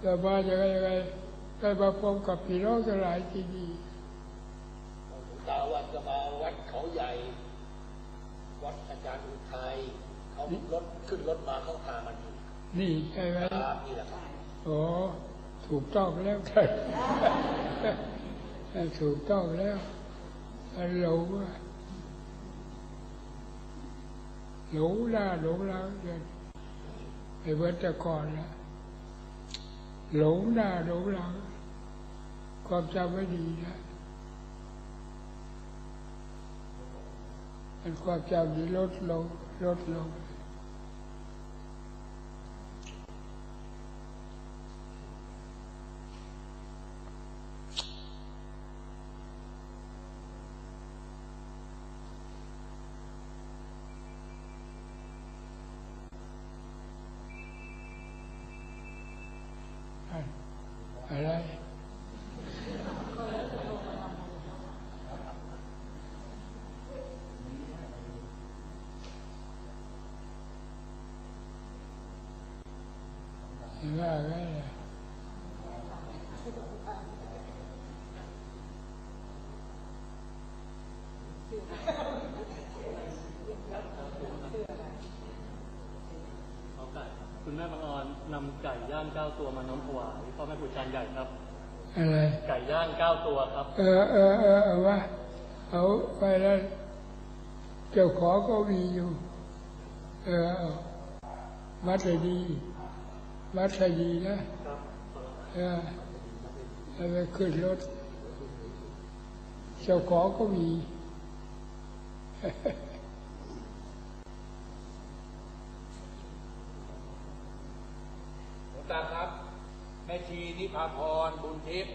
แต่มาจะไงยังไงได้มาพบกับพี่น้องทั้งหลายที่ดีหลวงตาวัดก็มาวัดเขาใหญ่ วัดอาจารย์อุทัยเขารถขึ้นรถมาเขาพามันอยู่นี่ใช่ไหมครับนี่แหละครับโอ้ถูกต้องแล้วกันถูกต้องแล้วอันหลงอะหลงหน้าหลงหลังเดินไปเบิดแต่ก่อนนะ หลงหน้าหลงหลัง ความจำไม่ดีนะมันความจำดีลดลงลดลง ว่าไงล่ะคุณแม่บางออนนำไก่ย่างเก้าตัวมาน้อมถวายพ่อแม่ครูอาจารย์ใหญ่ครับ อะไร ไก่ย่างเก้าตัวครับ เออเออเออเอาว่าเอาไปแล้วเจ้าของก็มีอยู่ เออเอาวัดให้ดี วัดให้ดีนะเออแล้วไปขึ้นรถ เจ้าของก็มีหลวงตาครับแม่ชีนิพาพรบุญทิพย์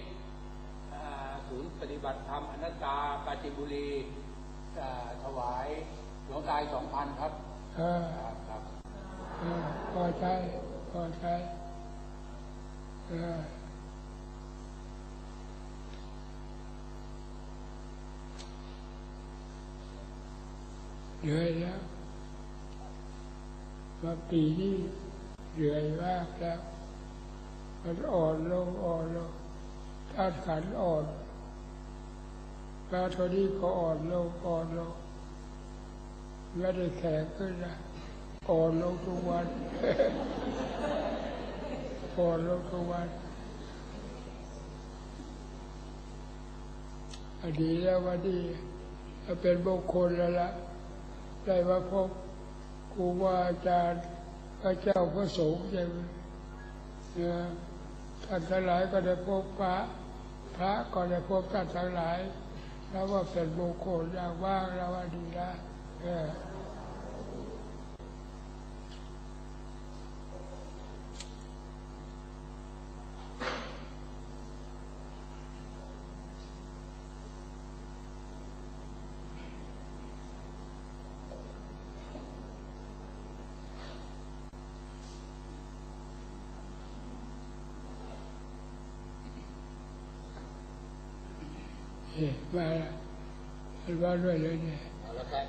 อ่าศูนย์ปฏิบัติธรรมอนัตตาปราจินบุรีอ่าถวายหลวงตายสองพันครับเออครับ ครับเออพอใจ พอใจเออเหนื่อยแล้วมาปีนี้เหนื่อยมากแล้วมันอ่อนลงอ่อนลงธาตุขันอ่อนมาเท่านี้ก็อ่อนลงอ่อนลงไม่ได้แข็งขึ้นนะ อ่อนลงทุกวันอ่อนลงทุกวันอดีแล้ววันนี้จะเป็นมงคคลแล้วล่ะได้มาพบครูบาอาจารย์พระเจ้าพระสงฆ์ใช่ไหมท่านทั้งหลายก็ได้พบพระพระก็ได้พบท่านทั้งหลายแล้วว่าเป็นมงคคลอย่างว่างแล้วว่าดีนะเออ มาละมันมาด้วยเลยเนี่ยเอาละครับ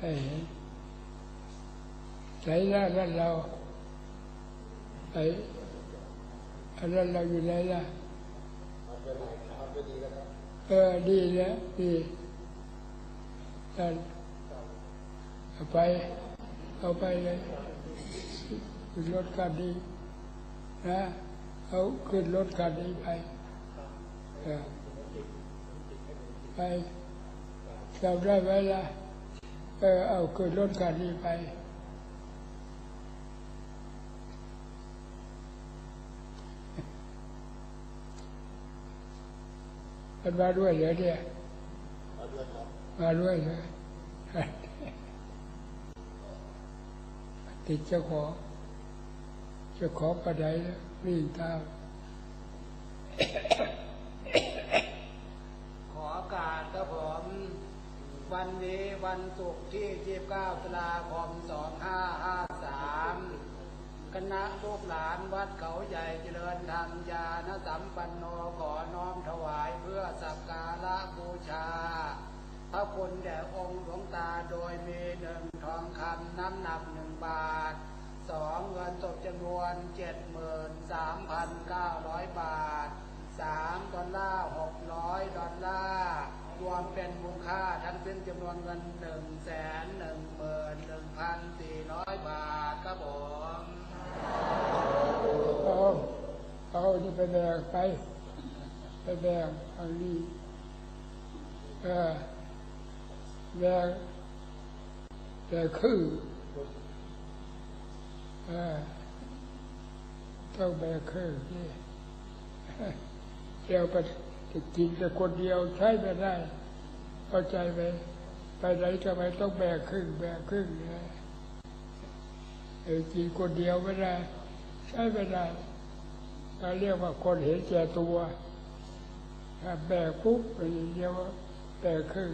เฮ้ยไหนล่ะนั่นเราไอ้อันนั้นเราอยู่ไหนล่ะมันเป็นไรมันเป็นดีแล้วครับเออดีแล้วดีนั่นเอาไป เอาไปเลยขึ้นรถคันนี้นะ เอาขึ้นรถคันนี้ไป เออ ไปจำได้ไหมล่ะเออเอาขึ้นรถคันนี้ไป มันมาด้วยเหรอเนี่ยเอาด้วยครับมาด้วยเลยติดเจ้าของเจ้าของประไดแล้ววิ่งตาม ขอการครับผมวันนี้ วันศุกร์ที่ 29 ตุลาคม 2553 คณะลูกหลานวัดเขาใหญ่เจริญธรรมญาณสัมปันโนขอน้อมถวายเพื่อสักการะบูชา พระคุณแด่องค์หลวงตาโดยมีหนึ่งทองคำน้ำหนักหนึ่งบาทสองเงินสดจำนวนนเจ็ดหมื่นสามพันเก้าร้อยบาทสามดอลลาร์หกร้อยดอลลาร์รวมเป็นมูล ค่าทั้งสิ้นจำนวนเงินหนึ่งแสนหนึ่งหมื่นหนึ่งพันสี่ร้อยบาทครับผมเอาเอานี่ไปแบกไป ไปแบกทางนี้เออแบกแบกคือเออต้องแบกคือเดียวไปจะกินแต่คนเดียวใช้ไม่ได้ เข้าใจไหมไปไหนทำไมต้องแบกครึ่งแบกครึ่งนะเออกินคนเดียวไม่ได้ใช้ไม่ได้เราเรียกว่าคนเห็นแก่ตัวถ้าแบกปุ๊บไปเรียกว่าแบกครึ่ง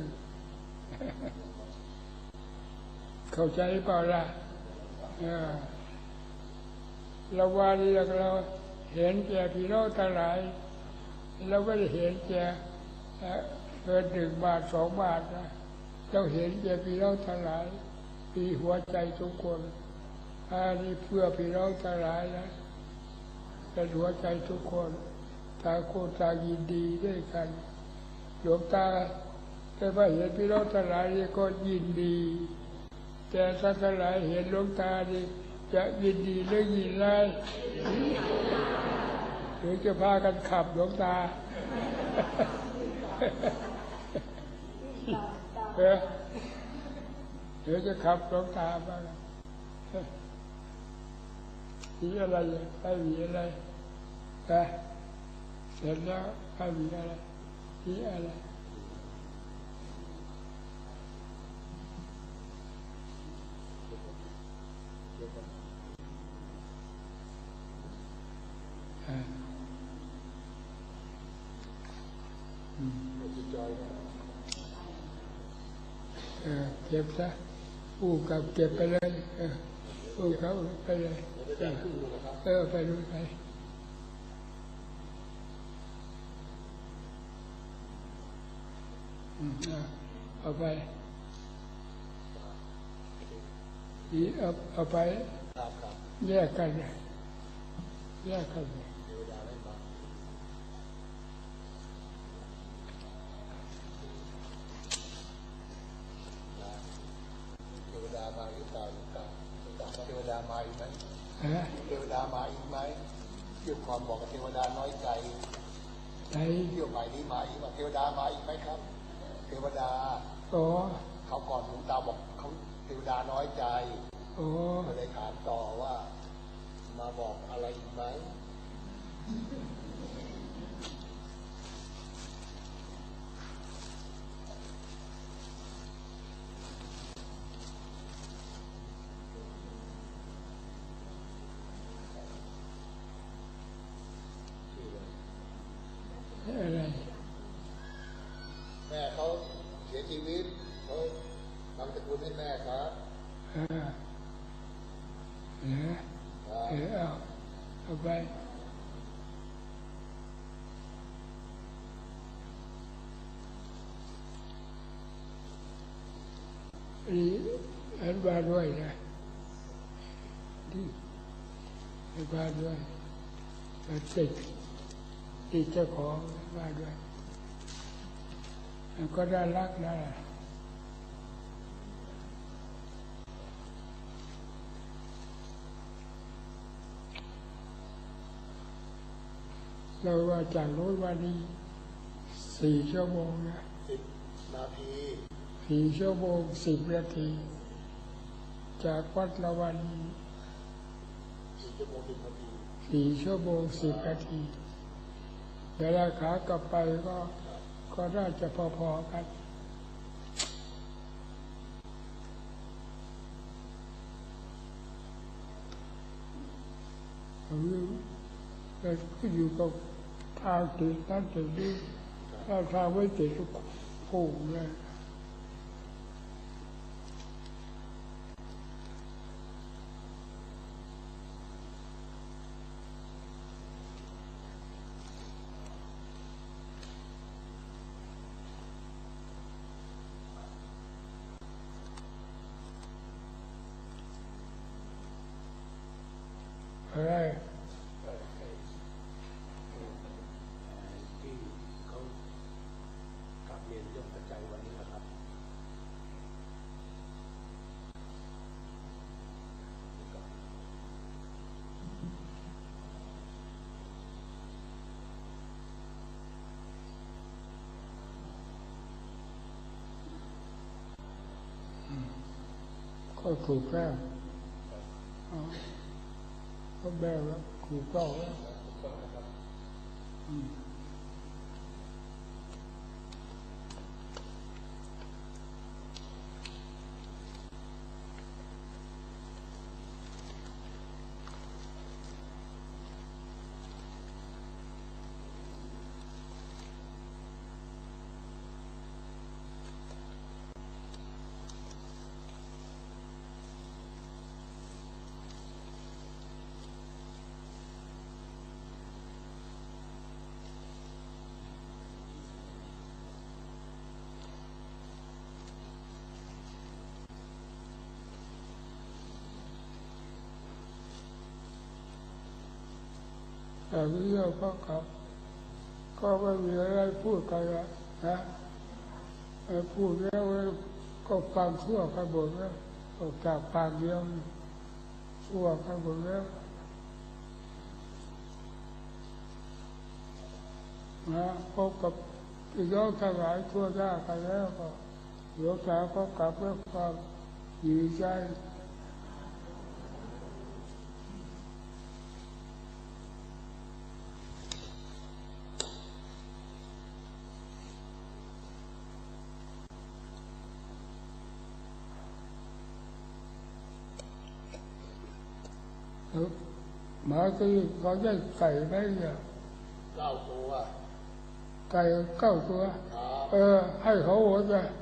เข้าใจเปล่าล่ะเราว่าเรียกเราเห็นแก่พี่น้องทั้งหลายเราไม่ได้เห็นแก่ เงินหนึ่งบาทสองบาทนะเราเห็นแก่พี่น้องทั้งหลายมีหัวใจทุกคนอันนี้เพื่อพี่น้องทั้งหลายนะเป็นหัวใจทุกคนต่างคนต่างยินดีด้วยกันหลวงตาแต่ว่าเห็นพี่น้องทั้งหลายนี่ก็ยินดี แต่ท่านทั้งหลายเห็นหลวงตานี่จะยินดีหรือยินไล่หรือจะพากันขับหลวงตา เออเดี๋ยวจะขับหลวงตาบ้างมีอะไรอะไปมีอะไรแต่เสร็จแล้วไปมีอะไรมีอะไร เออเก็บซะอู้กับเก็บไปเลยเอออู้กับไปเลยเออเออไปดูไปอืมเอาเอาไปนี่เอาเอาไปแยกกันเลยแยกกันเลย เทวดามาหรือเปล่าหรือเปล่าเทวดา มาอีกไหมฮะเทวดามาอีกไหมเกี่ยวก่อนบอกกับเทวดาน้อยใจไหนเที่ยวใหม่นี้มาอีกว่าเทวดามาอีกไหมครับ เทวดาอ๋อเขาก่อนหลวงตาบอกเขาเทวดาน้อยใจอ๋อก็เลยถามต่อว่า มาบอกอะไรอีกไหม อะไร แม่เขา เสียชีวิตเขาทำตระกูลให้แม่ครับเออเออเออเอาเอาไปนี่อันบาด้วยนะดีอันบาด้วยมาติดติดเจ้าของบาด้วยมัน ก็ได้รักนะเราว่าจากโน้นวันนี้สี่ชั่วโมงนะสิบนาทีสี่ชั่วโมงสิบนาที จากวัดละวันนี้สี่ชั่วโมงสิบนาทีสี่ชั่วโมงสิบนาทีเวลาขากลับไปก็ ก็น่าจะพอๆกันหรือเราก็อยู่กับทางติดนั่นติดนี่ถ้าทางไม่ติดก็พุ่งเลย เอ อะไร เอ่อไอ้เอ่อที่เขากลับเรียนเรื่องปัจจัยวันนี้นะครับ ก็ถูกแล้วอ๋อก็แบ้แล้วถูกต้าแล้ว แต่ที่เราก็กลับก็ไม่มีอะไรพูดกันละนะไอพูดแล้วก็ฟังชั่วกันหมดแล้วออกจากปากเดียวชั่วกันหมดแล้วนะพบกับพี่น้องทั้งหลายทั่วหน้ากันแล้วก็หลวงตาก็กลับด้วยความดีใจ หมาที่เขาได้ไก่ไหมเนี่ยเก้าตัวไก่เก้าตัวครับเออ ให้เขาหมดเลยค